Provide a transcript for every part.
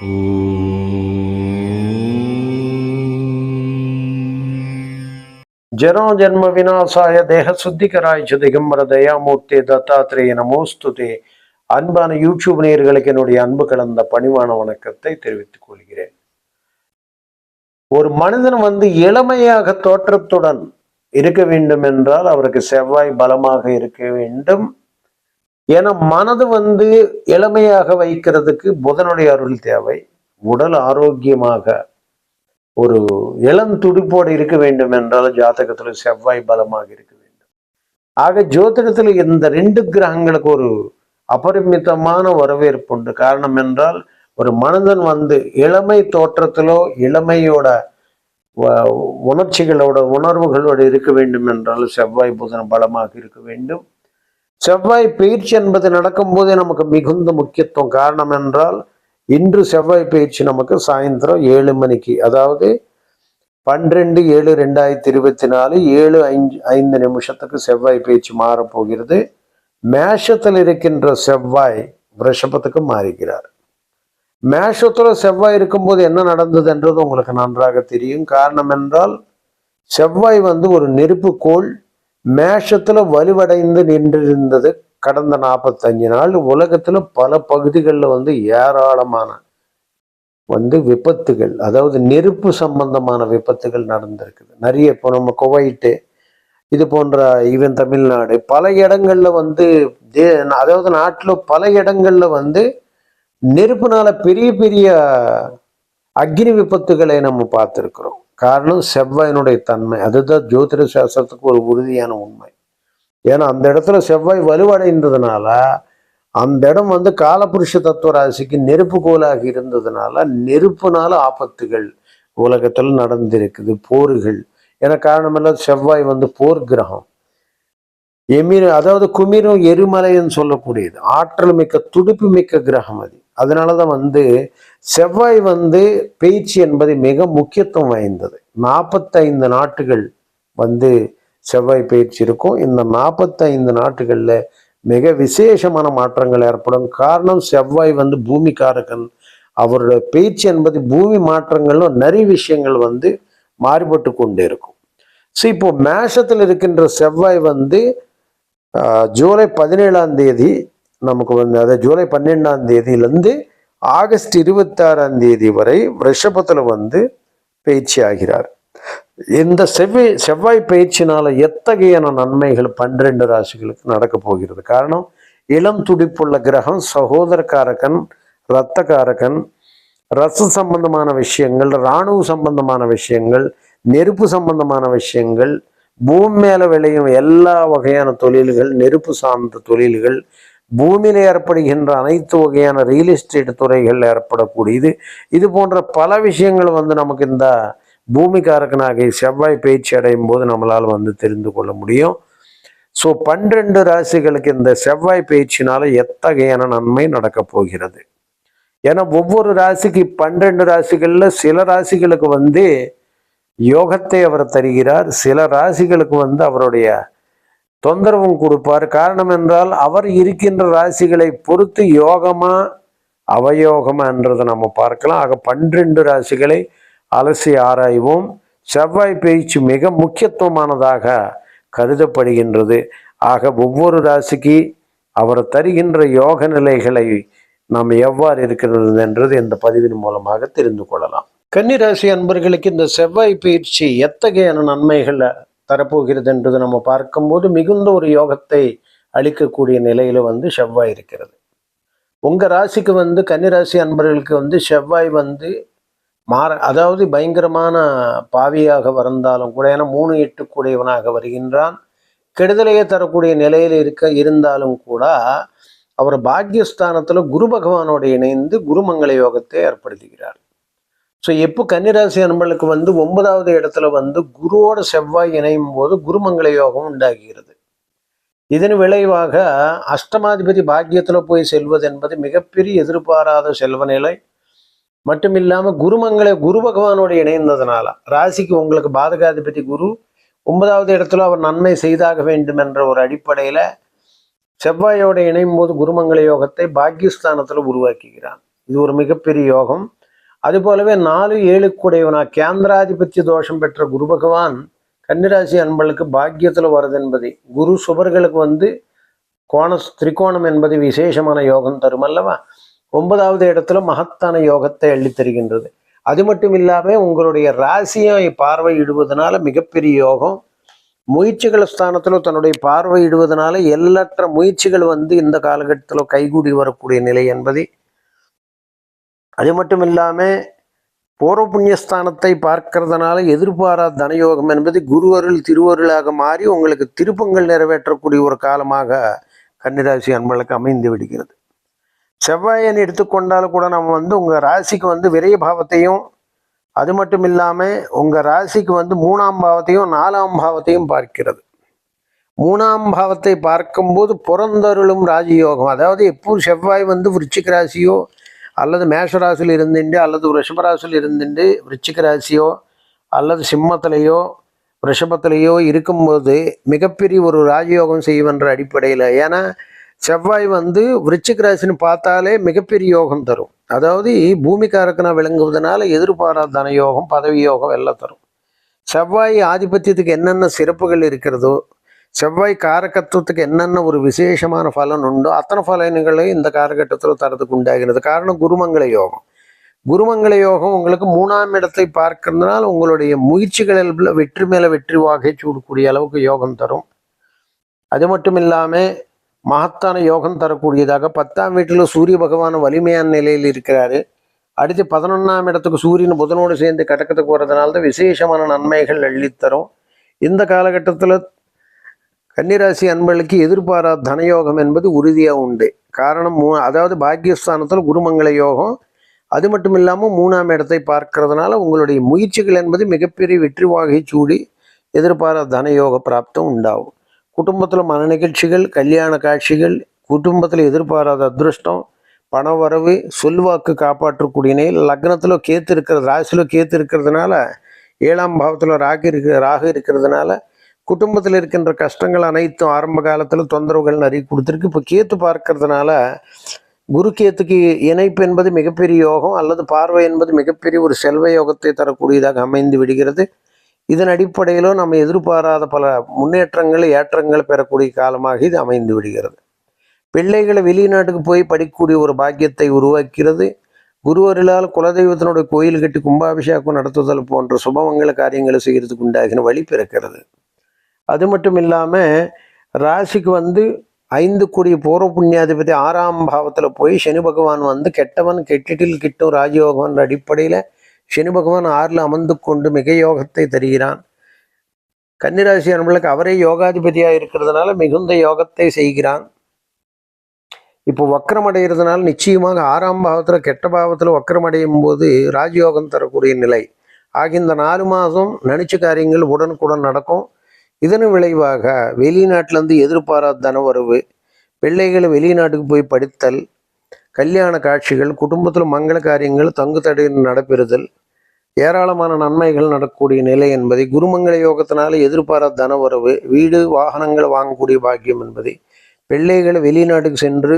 ஜனோ ஜன்ம வினாசாய தேக சுத்திகராய்ச்சு திகம்பர தயாமூர்த்தி தத்தாத்திரேய நமோஸ்துதே. அன்பான யூடியூப் நேர்களுக்கு என்னுடைய அன்பு கலந்த பணிவான வணக்கத்தை தெரிவித்துக் கொள்கிறேன். ஒரு மனிதன் வந்து இளமையாக தோற்றத்துடன் இருக்க வேண்டும் என்றால் அவருக்கு செவ்வாய் பலமாக இருக்க வேண்டும். ஏன்னா மனது வந்து இளமையாக வைக்கிறதுக்கு புதனுடைய அருள் தேவை. உடல் ஆரோக்கியமாக ஒரு இளம் துடிப்போடு இருக்க வேண்டும் என்றால் ஜாதகத்தில் செவ்வாய் பலமாக இருக்க வேண்டும். ஆக ஜோதிடத்தில் இந்த ரெண்டு கிரகங்களுக்கு ஒரு அபரிமிதமான வரவேற்பு உண்டு. காரணம் என்றால் ஒரு மனிதன் வந்து இளமை தோற்றத்திலோ இளமையோட வ- உணர்ச்சிகளோட உணர்வுகளோடு இருக்க வேண்டும் என்றால் செவ்வாய் புதன் பலமாக இருக்க வேண்டும். செவ்வாய் பயிற்சி என்பது நடக்கும்போதே நமக்கு மிகுந்த முக்கியத்துவம். காரணம் என்றால் இன்று செவ்வாய் பயிற்சி நமக்கு சாயந்தரம் ஏழு மணிக்கு அதாவது பன்னிரெண்டு ஏழு ரெண்டாயிரத்தி இருபத்தி நாலு ஏழு ஐந்து ஐந்து நிமிஷத்துக்கு செவ்வாய் பயிற்சி மாறப்போகிறது. மேஷத்தில் இருக்கின்ற செவ்வாய் ரிஷபத்துக்கு மாறுகிறார். மேஷத்துல செவ்வாய் இருக்கும்போது என்ன நடந்தது என்றது உங்களுக்கு நன்றாக தெரியும். காரணம் என்றால் செவ்வாய் வந்து ஒரு நெருப்பு கோள். மேஷத்துல வலுவடைந்து நின்றிருந்தது கடந்த நாற்பத்தஞ்சு நாள். உலகத்துல பல பகுதிகளில் வந்து ஏராளமான வந்து விபத்துகள் அதாவது நெருப்பு சம்பந்தமான விபத்துகள் நடந்திருக்குது. நிறைய இப்போ நம்ம குவைட்டு இது போன்ற ஈவன் தமிழ்நாடு பல இடங்களில் வந்து தே அதாவது நாட்டில் பல இடங்களில் வந்து நெருப்புனால பெரிய பெரிய அக்னி விபத்துகளை நம்ம பார்த்துருக்குறோம். காரணம் செவ்வாயினுடைய தன்மை. அதுதான் ஜோதிட சாஸ்திரத்துக்கு ஒரு உறுதியான உண்மை. ஏன்னா அந்த இடத்துல செவ்வாய் வலுவடைந்ததுனால அந்த இடம் வந்து காலபுருஷ தத்துவ ராசிக்கு நெருப்பு கோலாக இருந்ததுனால நெருப்புனால ஆபத்துகள் உலகத்தில் நடந்திருக்குது போர்கள். என காரணமெல்லாம் செவ்வாய் வந்து போர் கிரகம் எமிர் அதாவது குமிரும் எரிமலைன்னு சொல்லக்கூடியது. ஆற்றல் மிக்க துடிப்பு மிக்க கிரகம் அது. அதனால தான் வந்து செவ்வாய் வந்து பேச்சு என்பது மிக முக்கியத்துவம் வாய்ந்தது. நாற்பத்தைந்து நாட்டுகள் வந்து செவ்வாய் பயிற்சி இருக்கும். இந்த நாற்பத்தைந்து நாட்டுகளில் மிக விசேஷமான மாற்றங்கள் ஏற்படும். காரணம் செவ்வாய் வந்து பூமிக்காரகன். அவருடைய பேச்சு என்பது பூமி மாற்றங்களும் நிறைய விஷயங்கள் வந்து மாறுபட்டு கொண்டே இருக்கும். ஸோ இப்போ மேஷத்தில் இருக்கின்ற செவ்வாய் வந்து ஜூலை பதினேழாம் தேதி நமக்கு வந்து அதாவது ஜூலை பன்னெண்டாம் தேதியிலேருந்து ஆகஸ்ட் இருபத்தாறாம் தேதி வரை ரிஷபத்தில் வந்து பயிற்சி ஆகிறார். இந்த செவ்வாய் செவ்வாய் பயிற்சினால எத்தகையான நன்மைகள் பன்னிரண்டு ராசிகளுக்கு நடக்க போகிறது? காரணம் இளம் துடிப்புள்ள கிரகம் சகோதரக்காரகன் இரத்தக்காரகன் ரச சம்பந்தமான விஷயங்கள் இராணுவ சம்பந்தமான விஷயங்கள் நெருப்பு சம்பந்தமான விஷயங்கள் பூமி மேல விளையும் எல்லா வகையான தொழில்கள் நெருப்பு சார்ந்த தொழில்கள் பூமியில் ஏற்படுகின்ற அனைத்து வகையான ரியல் எஸ்டேட் துறைகள் ஏற்படக்கூடியது. இது போன்ற பல விஷயங்கள் வந்து நமக்கு இந்த பூமிக்காரகனாகிய செவ்வாய் பயிற்சி அடையும் போது நம்மளால் வந்து தெரிந்து கொள்ள முடியும். ஸோ பன்னிரண்டு ராசிகளுக்கு இந்த செவ்வாய் பயிற்சினால எத்தகையான நன்மை நடக்கப் போகிறது? ஏன்னா ஒவ்வொரு ராசிக்கு பன்னிரெண்டு ராசிகளில் சில ராசிகளுக்கு வந்து யோகத்தை அவர் தருகிறார். சில ராசிகளுக்கு வந்து அவருடைய தொந்தரவும் கொடுப்பார். காரணம் என்றால் அவர் இருக்கின்ற ராசிகளை பொறுத்து யோகமா அவயோகமா என்றதை நம்ம பார்க்கலாம். ஆக பன்னிரண்டு ராசிகளை அலசி ஆராய்வோம். செவ்வாய் பயிற்சி மிக முக்கியத்துவமானதாக கருதப்படுகின்றது. ஆக ஒவ்வொரு ராசிக்கு அவர் தருகின்ற யோக நிலைகளை நாம் எவ்வாறு இருக்கிறது என்றது இந்த பதிவின் மூலமாக தெரிந்து கொள்ளலாம். கன்னிராசி அன்பர்களுக்கு இந்த செவ்வாய் பயிற்சி எத்தகையான நன்மைகளை தரப்போகிறது என்றது நம்ம பார்க்கும்போது மிகுந்த ஒரு யோகத்தை அளிக்கக்கூடிய நிலையில வந்து செவ்வாய் இருக்கிறது. உங்க ராசிக்கு வந்து கன்னிராசி அன்பர்களுக்கு வந்து செவ்வாய் வந்து மாற அதாவது பயங்கரமான பாவியாக வந்தாலும் கூட ஏன்னா மூணு எட்டு கூடியவனாக வருகின்றான். கெடுதலையே தரக்கூடிய நிலையில் இருக்க இருந்தாலும் கூட அவர் பாக்யஸ்தானத்தில் குரு பகவானோடு இணைந்து குருமங்கள யோகத்தை ஏற்படுத்துகிறார். ஸோ எப்போ கன்னிராசி அன்பர்களுக்கு வந்து ஒன்பதாவது இடத்துல வந்து குருவோட செவ்வாய் இணையும் போது குருமங்கள யோகம் உண்டாகிறது. இதன் விளைவாக அஷ்டமாதிபதி பாக்கியத்தில் போய் செல்வது என்பது மிகப்பெரிய எதிர்பாராத செல்வ நிலை. மட்டும் இல்லாமல் குருமங்களை குரு பகவானோடு இணைந்ததுனால ராசிக்கு உங்களுக்கு பாதகாதிபதி குரு ஒன்பதாவது இடத்துல அவர் நன்மை செய்தாக வேண்டும் என்ற ஒரு அடிப்படையில் செவ்வாயோட இணையும் போது குருமங்கள யோகத்தை பாக்கியஸ்தானத்தில் உருவாக்குகிறான் இது ஒரு மிகப்பெரிய யோகம். அது போலவே நாலு ஏழுக்குடையவனா கேந்திராதிபத்திய தோஷம் பெற்ற குரு பகவான் கன்னிராசி அன்பளுக்கு பாக்கியத்தில் வருது என்பது குரு சுபர்களுக்கு வந்து கோண திரிகோணம் என்பது விசேஷமான யோகம் தரும் அல்லவா? ஒன்பதாவது இடத்துல மகத்தான யோகத்தை அள்ளி தருகின்றது. அது மட்டும் இல்லாமல் உங்களுடைய ராசியை பார்வையிடுவதனால மிகப்பெரிய யோகம். முயற்சிகள் ஸ்தானத்தில் தன்னுடைய பார்வையிடுவதனால எல்லற்ற முயற்சிகள் வந்து இந்த காலகட்டத்தில் கைகூடி வரக்கூடிய நிலை என்பதை அது மட்டும் இல்லாமல் பூர்வ புண்ணியஸ்தானத்தை பார்க்கறதுனால எதிர்பாராத தனயோகம் என்பது குருவருள் திருவருளாக மாறி உங்களுக்கு திருப்பங்கள் நிறைவேற்றக்கூடிய ஒரு காலமாக கன்னிராசி அன்பளுக்கு அமைந்து விடுகிறது. செவ்வாயன் எடுத்துக்கொண்டாலும் கூட நம்ம வந்து உங்கள் ராசிக்கு வந்து விரைய பாவத்தையும் அது மட்டும் இல்லாமல் உங்கள் ராசிக்கு வந்து மூணாம் பாவத்தையும் நாலாம் பாவத்தையும் பார்க்கிறது. மூணாம் பாவத்தை பார்க்கும்போது புறந்தருளும் ராஜயோகம். அதாவது எப்போ செவ்வாய் வந்து விருச்சிக ராசியோ அல்லது மேஷராசியில் இருந்துட்டு அல்லது ரிஷபராசியில் இருந்துட்டு விருச்சிக ராசியோ அல்லது சிம்மத்திலேயோ ரிஷபத்திலேயோ இருக்கும்போது மிகப்பெரிய ஒரு ராஜயோகம் செய்வன்ற அடிப்படையில். ஏன்னா செவ்வாய் வந்து விருச்சிக ராசின்னு பார்த்தாலே மிகப்பெரிய யோகம் தரும். அதாவது பூமிக்காரக்கனா விளங்குவதனால எதிர்பாராத தன யோகம் பதவி யோகம் எல்லாம் தரும். செவ்வாய் ஆதிபத்தியத்துக்கு என்னென்ன சிறப்புகள் இருக்கிறதோ செவ்வாய் காரகத்துவத்துக்கு என்னென்ன ஒரு விசேஷமான பலன் உண்டோ அத்தனை பலன்களையும் இந்த காலகட்டத்தில் தரதுக்கு உண்டாகிறது. காரணம் குருமங்கள யோகம். குருமங்கள யோகம் உங்களுக்கு மூணாம் இடத்தை பார்க்கறதுனால உங்களுடைய முயற்சிகளில் வெற்றி மேல வெற்றி வாகை சூடக்கூடிய அளவுக்கு யோகம் தரும். அது மட்டும் இல்லாமல் மகத்தான யோகம் தரக்கூடியதாக பத்தாம் வீட்டில் சூரிய பகவான் வலிமையான நிலையில் இருக்கிறாரு. அடுத்து பதினொன்றாம் இடத்துக்கு சூரியன் புதனோடு சேர்ந்து கடக்கத்துக்கு போகிறதுனால தான் விசேஷமான நன்மைகள் அள்ளித்தரும். இந்த காலகட்டத்தில் கன்னிராசி அன்பர்களுக்கு எதிர்பாராத தனயோகம் என்பது உறுதியாக உண்டு. காரணம் மூ அதாவது பாக்கியஸ்தானத்தில் குருமங்கள யோகம் அது மட்டும் இல்லாமல் மூணாம் இடத்தை பார்க்கறதுனால உங்களுடைய முயற்சிகள் என்பது மிகப்பெரிய வெற்றி வாகை சூடி எதிர்பாரா தனயோக பிராப்தம் உண்டாகும். குடும்பத்தில் மன நிகழ்ச்சிகள் கல்யாண காட்சிகள் குடும்பத்தில் எதிர்பாராத அதிருஷ்டம் பண வரவு சொல்வாக்கு காப்பாற்றக்கூடிய நிலையில் லக்னத்தில் கேத்து இருக்கிறது ராசியில் கேத்து இருக்கிறதுனால ஏழாம் பாவத்தில் ராகு இருக்கிற ராகு இருக்கிறதுனால குடும்பத்தில் இருக்கின்ற கஷ்டங்கள் அனைத்தும் ஆரம்ப காலத்தில் தொந்தரவுகள் நிறைய கொடுத்துருக்கு. இப்போ கேத்து பார்க்கறதுனால குரு கேத்துக்கு இணைப்பு என்பது மிகப்பெரிய யோகம் அல்லது பார்வை என்பது மிகப்பெரிய ஒரு செல்வ யோகத்தை தரக்கூடியதாக அமைந்து விடுகிறது. இதன் அடிப்படையிலும் நம்ம எதிர்பாராத பல முன்னேற்றங்கள் ஏற்றங்கள் பெறக்கூடிய காலமாக இது அமைந்து விடுகிறது. பிள்ளைகளை வெளிநாட்டுக்கு போய் படிக்கக்கூடிய ஒரு பாக்கியத்தை உருவாக்கிறது. குருவர்களால் குலதெய்வத்தினுடைய கோயில் கட்டி கும்பாபிஷேகம் நடத்துதல் போன்ற சுபமங்கல காரியங்களை செய்கிறதுக்கு உண்டாகின வழி பிறக்கிறது. அது மட்டும் இல்லாமல் ராசிக்கு வந்து ஐந்து கோடி பூர்வ புண்ணியாதிபதி ஆறாம் பாவத்தில் போய் சனி பகவான் வந்து கெட்டவன் கெட்டிட்டில் கிட்டும் ராஜயோகம்ன்ற அடிப்படையில் சனி பகவான் ஆறில் அமர்ந்து கொண்டு மிக யோகத்தை தருகிறான். கன்னிராசி அன்பளுக்கு அவரே யோகாதிபதியாக இருக்கிறதுனால மிகுந்த யோகத்தை செய்கிறான். இப்போ வக்கரம் அடைகிறதுனால நிச்சயமாக ஆறாம் பாவத்தில் கெட்ட பாவத்தில் வக்கரம் அடையும் போது ராஜயோகம் தரக்கூடிய நிலை. ஆகிய இந்த நாலு மாதம் நினைச்ச காரியங்கள் உடனுக்குடன் நடக்கும். இதன் விளைவாக வெளிநாட்டிலேருந்து எதிர்பாராத தனவரவு பிள்ளைகளை வெளிநாட்டுக்கு போய் படித்தல் கல்யாண காட்சிகள் குடும்பத்தில் மங்கள காரியங்கள் தங்கு தடை நடைபெறுதல் ஏராளமான நன்மைகள் நடக்கக்கூடிய நிலை என்பதை குருமங்கள யோகத்தினால எதிர்பாராத தன வரவு வீடு வாகனங்கள் வாங்கக்கூடிய பாக்கியம் என்பதை பிள்ளைகளை வெளிநாட்டுக்கு சென்று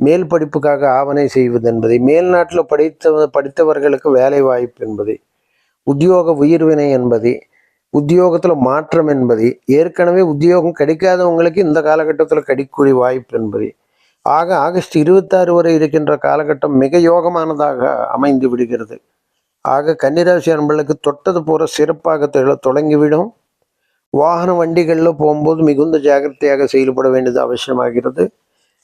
மேல் படிப்புக்காக ஆவணை செய்வது என்பதை மேல்நாட்டில் படித்த படித்தவர்களுக்கு வேலை வாய்ப்பு என்பதை உத்தியோக உயிர்வினை என்பதை உத்தியோகத்தில் மாற்றம் என்பது ஏற்கனவே உத்தியோகம் கிடைக்காதவங்களுக்கு இந்த காலகட்டத்தில் கிடைக்கூடிய வாய்ப்பு என்பது. ஆக ஆகஸ்ட் இருபத்தாறு வரை இருக்கின்ற காலகட்டம் மிக யோகமானதாக அமைந்து விடுகிறது. ஆக கன்னிராசி அன்பர்களுக்கு தொட்டது போற சிறப்பாக தொடங்கிவிடும். வாகன வண்டிகளில் போகும்போது மிகுந்த ஜாக்கிரதையாக செயல்பட வேண்டியது அவசியமாகிறது.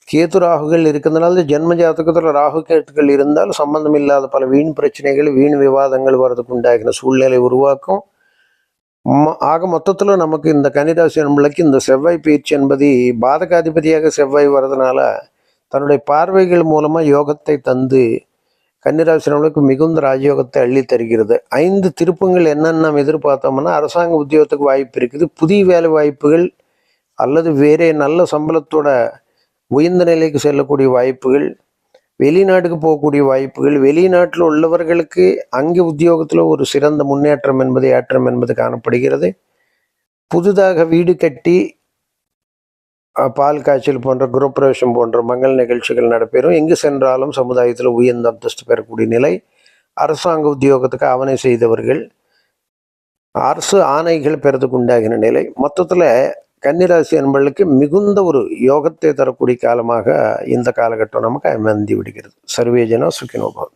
கேத்து ராகுகள் இருக்கிறதுனால ஜென்ம ஜாதகத்தில் ராகு கேத்துக்கள் இருந்தால் சம்பந்தம் இல்லாத பல வீண் பிரச்சனைகள் வீண் விவாதங்கள் வர்றதுக்கு உண்டாகின சூழ்நிலை உருவாக்கும். ஆக மொத்தத்தில் நமக்கு இந்த கன்னிராசி நம்மளுக்கு இந்த செவ்வாய் பயிற்சி என்பது பாதகாதிபதியாக செவ்வாய் வர்றதுனால தன்னுடைய பார்வைகள் மூலமாக யோகத்தை தந்து கன்னிராசி அன்பளுக்கு மிகுந்த ராஜயோகத்தை அள்ளி தருகிறது. ஐந்து திருப்பங்கள் என்னென்ன நம்ம எதிர்பார்த்தோம்னா அரசாங்க உத்தியோகத்துக்கு வாய்ப்பு இருக்குது. புதிய வேலை வாய்ப்புகள் அல்லது வேறே நல்ல சம்பளத்தோட உயர்ந்த நிலைக்கு செல்லக்கூடிய வாய்ப்புகள். வெளிநாட்டுக்கு போகக்கூடிய வாய்ப்புகள் வெளிநாட்டில் உள்ளவர்களுக்கு அங்கே உத்தியோகத்தில் ஒரு சிறந்த முன்னேற்றம் என்பது ஏற்றம் என்பது காணப்படுகிறது. புதிதாக வீடு கட்டி பால் காய்ச்சல் போன்ற குருப்பிரவேசம் போன்ற மங்கள் நிகழ்ச்சிகள் நடைபெறும். எங்கு சென்றாலும் சமுதாயத்தில் உயர்ந்த அந்தஸ்து பெறக்கூடிய நிலை. அரசாங்க உத்தியோகத்துக்கு ஆவணை செய்தவர்கள் அரசு ஆணைகள் பெறதுக்கு உண்டாகின நிலை. மொத்தத்தில் கன்னிராசி அன்பர்களுக்கு மிகுந்த ஒரு யோகத்தை தரக்கூடிய காலமாக இந்த காலகட்டம் நமக்கு அமைந்து விடுகிறது. சர்வேஜனா சுக்கினோபவன்